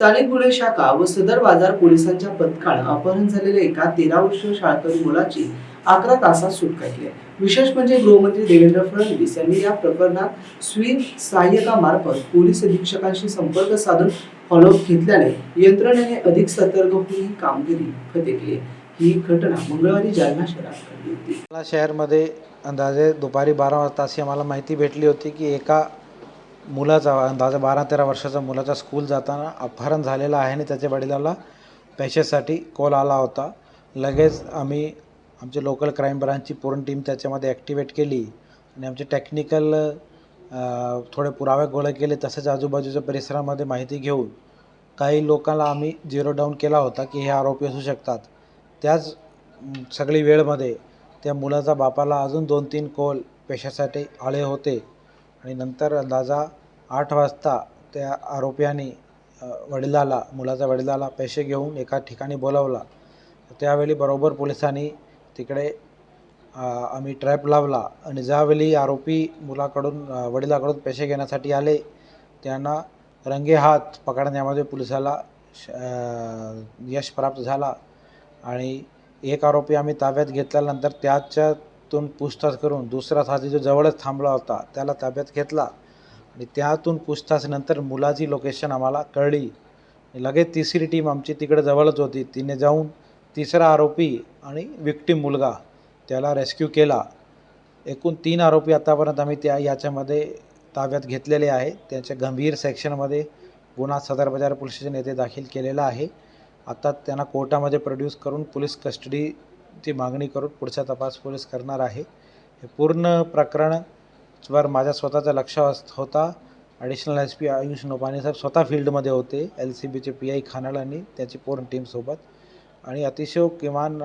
स्थानिक गुन्हे शाखा व सदर बाजार पोलिसांच्या पथकानं अपहरण झालेल्या एका तेरा वर्षीय शाळकरी मुलाची अकरा तासात सुटका केली आहे. विशेष म्हणजे गृहमंत्री देवेंद्र फडणवीस यांनी या प्रकरणात स्वीप सहाय्यकामार्फत पोलीस अधीक्षकांशी संपर्क साधून फॉलोअप घेतल्याने यंत्रणेने अधिक सतर्क होऊन ही कामगिरी फतेकली आहे. ही घटना मंगळवारी जालना शहरात घडली होती शहरमध्ये अंदाजे दुपारी बारा वाजता अशी आम्हाला माहिती भेटली होती की एका मुलाचा अंदाजे बारा तेरा वर्षाचा मुलाचा स्कूल जाताना अपहरण झालेलं आहे आणि त्याच्या वडिलाला पैशासाठी कॉल आला होता. लगेच आम्ही आमची लोकल क्राईम ब्रांचची पूर्ण टीम त्याच्यामध्ये ॲक्टिवेट केली आणि आमचे टेक्निकल थोडे पुरावे गोळे केले तसेच आजूबाजूच्या परिसरामध्ये माहिती घेऊन काही लोकांना आम्ही झिरो डाऊन केला होता की हे आरोपी असू शकतात. त्याच सगळी वेळमध्ये त्या मुलाचा बापाला अजून दोन तीन कॉल पेशासाठी आले होते. आणि नंतर अंदाजा आठ वाजता त्या आरोपीयांनी वडिलाला मुलाच्या वडिलाला पैसे घेऊन एका ठिकाणी बोलावला. त्यावेळी बरोबर पोलिसांनी तिकडे आम्ही ट्रॅप लावला आणि ज्यावेळी आरोपी मुलाकडून वडिलाकडून पैसे घेण्यासाठी आले त्यांना रंगे हात पकडण्यामध्ये पोलिसाला श- यश प्राप्त झाला. आणि एक आरोपी आम्ही ताब्यात घेतल्यानंतर तून पूछताछ करून दुसरा साथी जो जवळच थांबला होता त्याला ताब्यात घेतला. आणि त्यातून पूछताछनंतर मुलाची लोकेशन आम्हाला कळली. आणि लगेच तिसरी टीम आमची तिकडे जवळच होती. तिने जाऊन तिसरा आरोपी आणि विक्टीम मुलगा त्याला रेस्क्यू केला. एकूण तीन आरोपी आतापर्यंत आम्ही त्या याच्यामध्ये ताब्यात घेतलेले आहे. त्यांच्या गंभीर सेक्शनमध्ये गुन्हा सदर बाजार पोलीस स्टेशन येथे दाखल केलेला आहे. आता त्यांना कोर्टामध्ये प्रोड्यूस करून पोलीस ती मागणी करून पुढचा तपास पोलीस करणार आहे. हे पूर्ण प्रकरणवर माझ्या स्वतःचा लक्ष अस- होता. Additional S P Ayush Nopane साहेब स्वतः फील्डमध्ये होते. एल सी बीचे पी आय खानाल आणि त्याची पूर्ण टीमसोबत आणि अतिशय किमान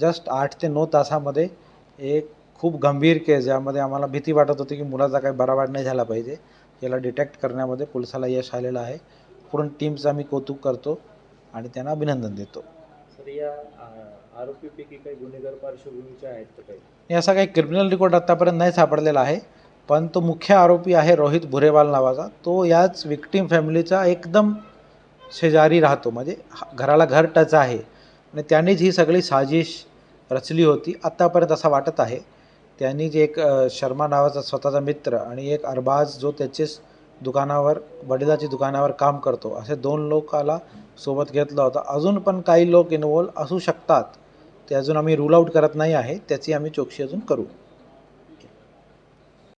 जस्ट आठ ते नऊ तासामध्ये एक खूप गंभीर केस ज्यामध्ये आम्हाला भीती वाटत होती की मुलाचा काही बरावाट नाही झाला पाहिजे. याला डिटेक्ट करण्यामध्ये पोलिसाला यश आलेलं आहे. पूर्ण टीमचं आम्ही कौतुक करतो आणि त्यांना अभिनंदन देतो. सर या आरोपीपैकी काही गुन्हेगार पार्श्वभूमीचे आहेत काही? असा काही क्रिमिनल रेकॉर्ड आत्तापर्यंत नाही सापडलेला आहे पण तो मुख्य आरोपी आहे रोहित भुरेवाल नावाचा. तो याच विक्टीम फॅमिलीचा एकदम शेजारी राहतो म्हणजे हा- घराला घर टच आहे. आणि त्यांनीच ही सगळी साजिश रचली होती. आत्तापर्यंत असं वाटत आहे त्यांनी जे एक शर्मा नावाचा स्वतःचा मित्र आणि एक अरबाज जो त्याचेच दुकानावर वडिलाची दुकानावर काम करतो असे दोन लोकाला सोबत घेतला होता. अजून पण काही लोक इन्वॉल्व असू शकतात. ते अजून आम्ही रूल आऊट करत नाही आहे. त्याची आम्ही चौकशी अजून करू.